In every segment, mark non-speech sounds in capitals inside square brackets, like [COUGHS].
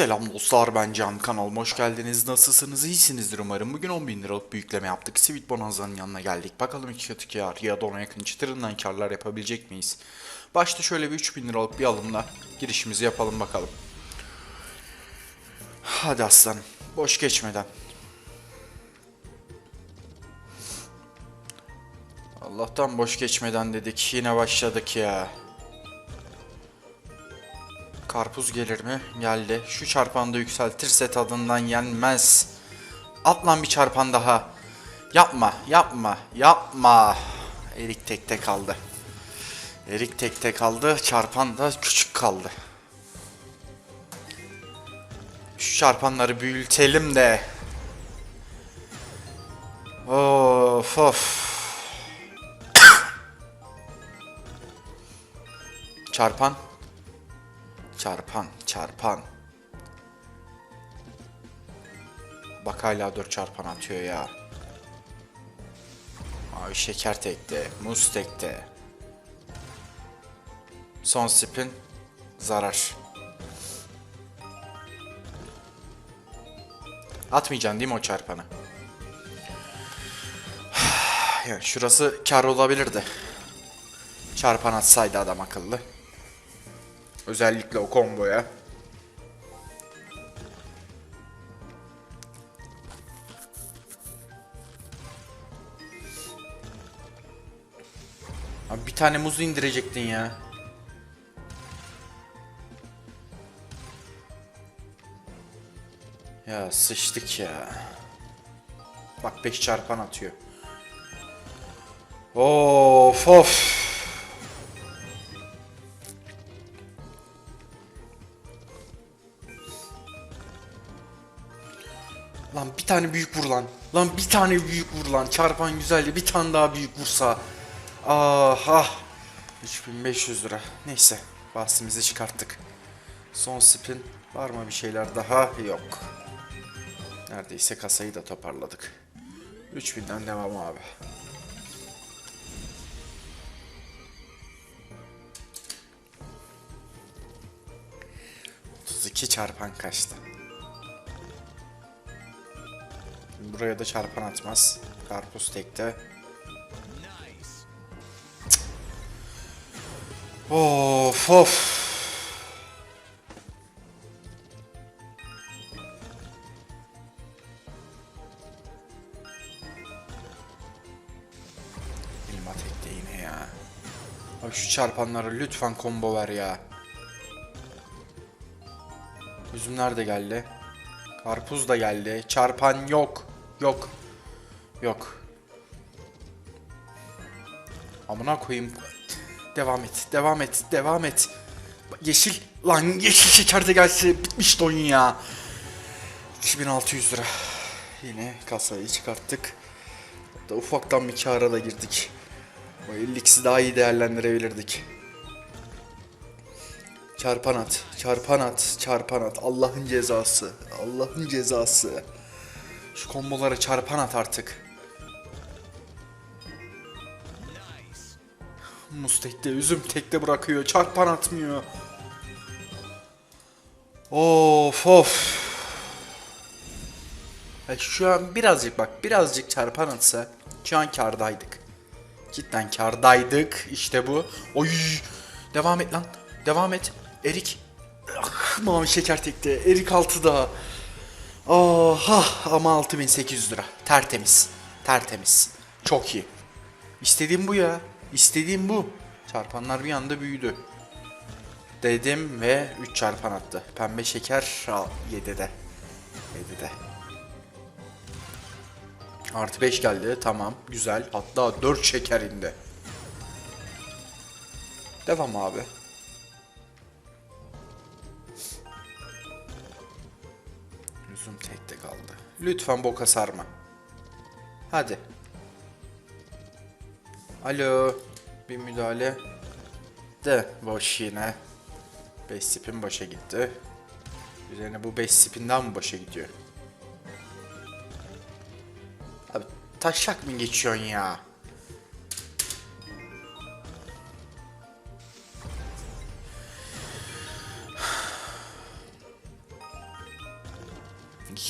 Selam dostlar ben Can kanalıma hoş geldiniz. Nasılsınız? İyisinizdir umarım. Bugün 10.000 liralık bir yükleme yaptık. Sweet Bonanza'nın yanına geldik. Bakalım iki katı kar ya da ona yakın çıtırından karlar yapabilecek miyiz? Başta şöyle bir 3000 liralık bir alımla girişimizi yapalım bakalım. Hadi aslanım. Boş geçmeden. Allah'tan boş geçmeden dedik. Yine başladık ya. Karpuz gelir mi? Geldi. Şu çarpanı da yükseltirse tadından yenmez. At lan bir çarpan daha. Yapma, yapma, yapma. Erik tekte kaldı. Erik tekte kaldı. Çarpan da küçük kaldı. Şu çarpanları büyütelim de. Of of. [COUGHS] Çarpan. Çarpan, çarpan. Bak hala 4 çarpan atıyor ya. Abi şeker tekte, muz tekte. Son spin zarar. Atmayacaksın değil mi o çarpanı? [SIGHS] Ya şurası kar olabilirdi. Çarpan atsaydı adam akıllı. Özellikle o komboya. Abi bir tane muzu indirecektin ya. Ya sıçtık ya. Bak 5 çarpan atıyor. Of of. Tane büyük vur lan. Lan bir tane büyük vur lan. Çarpan güzeldi. Bir tane daha büyük vursa. Ah ah. 3500 lira. Neyse. Bahsimizi çıkarttık. Son spin. Var mı bir şeyler daha? Yok. Neredeyse kasayı da toparladık. 3000'den devam abi. ...32 çarpan kaçtı? Buraya da çarpan atmaz. Karpuz tekte. Of of. Elma tekte yine ya. Abi şu çarpanlara lütfen combo ver ya. Üzümler de geldi. Karpuz da geldi. Çarpan yok. Yok. Yok. Amına koyayım. Devam et. Devam et. Devam et. Yeşil. Lan yeşil şeker de gelse bitmiş oyun ya. 2600 lira. Yine kasayı çıkarttık. Da ufaktan bir kâra da girdik. O 50'si daha iyi değerlendirebilirdik. Çarpan at, çarpan at, çarpan at. Allah'ın cezası, Allah'ın cezası. Şu kombolara çarpan at artık. Muz tekte, üzüm tekte bırakıyor. Çarpan atmıyor. Of of. Ya şu an birazcık bak birazcık çarpan atsa şu an kardaydık. Cidden kardaydık. İşte bu. Oy. Devam et lan. Devam et. Erik. Ah, mavi şeker tekte. Erik altıda. Oha ama 6800 lira. Tertemiz. Tertemiz. Çok iyi. İstediğim bu ya. İstediğim bu. Çarpanlar bir anda büyüdü. Dedim ve 3 çarpan attı. Pembe şeker al 7'de. 7'de. Artı 5 geldi. Tamam. Güzel. Hatta 4 şeker indi. Devam abi. Üzüm tekte kaldı. Lütfen boka sarma. Hadi. Alo. Bir müdahale. De boş yine. 5 spin boşa gitti. Üzerine bu 5 spinden mi boşa gidiyor? Abi taşak mı geçiyorsun ya?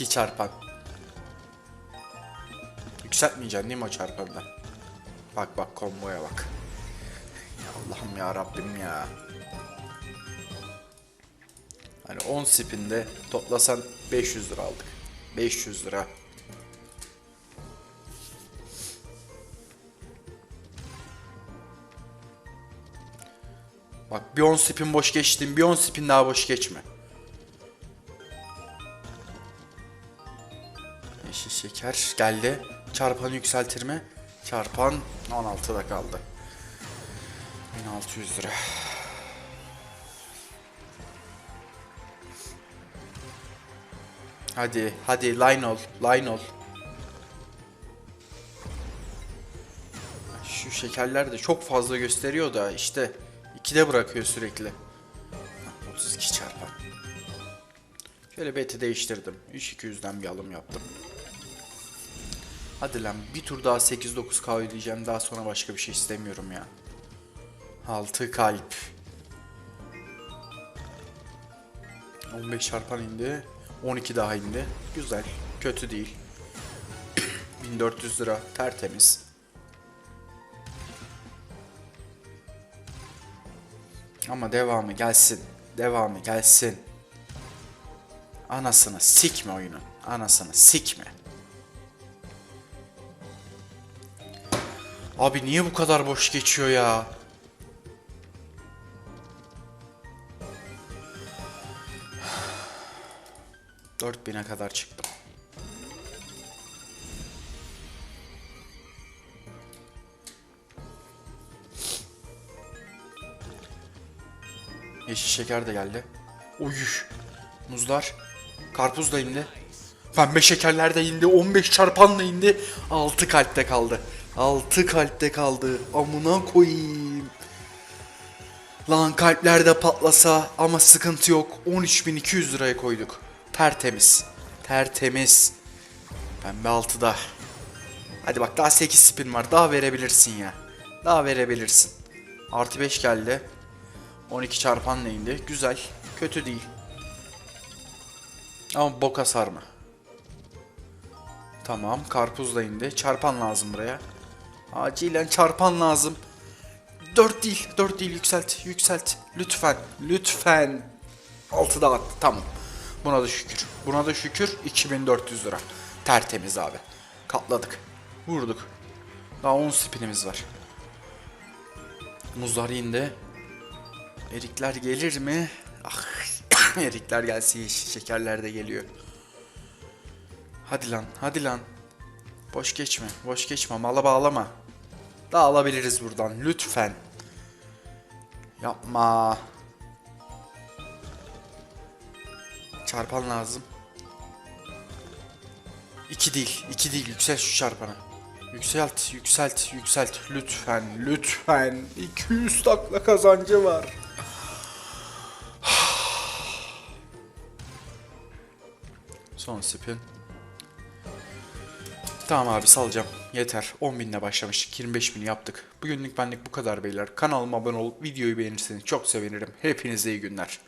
İki çarpan. Yükseltmeyeceksin değil mi o çarpandan? Bak bak komboya bak. Ya Allah'ım ya Rabbim ya. Hani 10 spinde toplasan 500 lira aldık. 500 lira. Bak bir 10 spin boş geçtim, bir 10 spin daha boş geçme. Şeker geldi. Çarpanı yükseltir mi? Çarpan 16'da kaldı. 1600 lira. Hadi, hadi line ol, line ol. Şu şekerler de çok fazla gösteriyor da işte ikide bırakıyor sürekli. Hah, 32 çarpan. Şöyle beti değiştirdim. 3200'den bir alım yaptım. Hadi lan bir tur daha 8-9K ödeyeceğim. Daha sonra başka bir şey istemiyorum ya. 6 kalp. 15 çarpan indi. 12 daha indi. Güzel. Kötü değil. [CLEARS THROAT] 1400 lira. Tertemiz. Ama devamı gelsin. Devamı gelsin. Anasını sikme oyunun. Anasını sikme. Abi niye bu kadar boş geçiyor ya? Dört bine kadar çıktım. Yeşil şeker de geldi. Uy. Muzlar. Karpuz da indi. Pembe şekerler de indi. 15 çarpan da indi. 6 kalpte kaldı. 6 kalpte kaldı. Amına koyayım. Lan kalpler de patlasa ama sıkıntı yok. 13.200 liraya koyduk. Tertemiz. Tertemiz. Pembe 6'da. Hadi bak daha 8 spin var. Daha verebilirsin ya. Daha verebilirsin. Artı 5 geldi. 12 çarpan neyindi? Güzel. Kötü değil. Ama boka sarma. Tamam. Karpuz da indi. Çarpan lazım buraya. Acilen çarpan lazım. 4 değil. 4 değil. Yükselt. Yükselt. Lütfen. Lütfen. 6'da attı. Tamam. Buna da şükür. Buna da şükür. 2400 lira. Tertemiz abi. Katladık. Vurduk. Daha 10 spinimiz var. Muzlar indi. Erikler gelir mi? Ah. [COUGHS] Erikler gelsin. Şekerler de geliyor. Hadi lan. Hadi lan. Boş geçme. Boş geçme. Mala bağlama. Daha alabiliriz buradan. Lütfen. Yapma. Çarpan lazım. İki değil. iki değil. Yüksel şu çarpanı. Yükselt, yükselt, yükselt. Lütfen, lütfen. 200 takla kazancı var. [SIGHS] Son spin. Tamam abi salacağım. Yeter. 10 binle başlamıştık. 25 bin yaptık. Bugünlük benlik bu kadar beyler. Kanalıma abone olup videoyu beğenirseniz çok sevinirim. Hepinize iyi günler.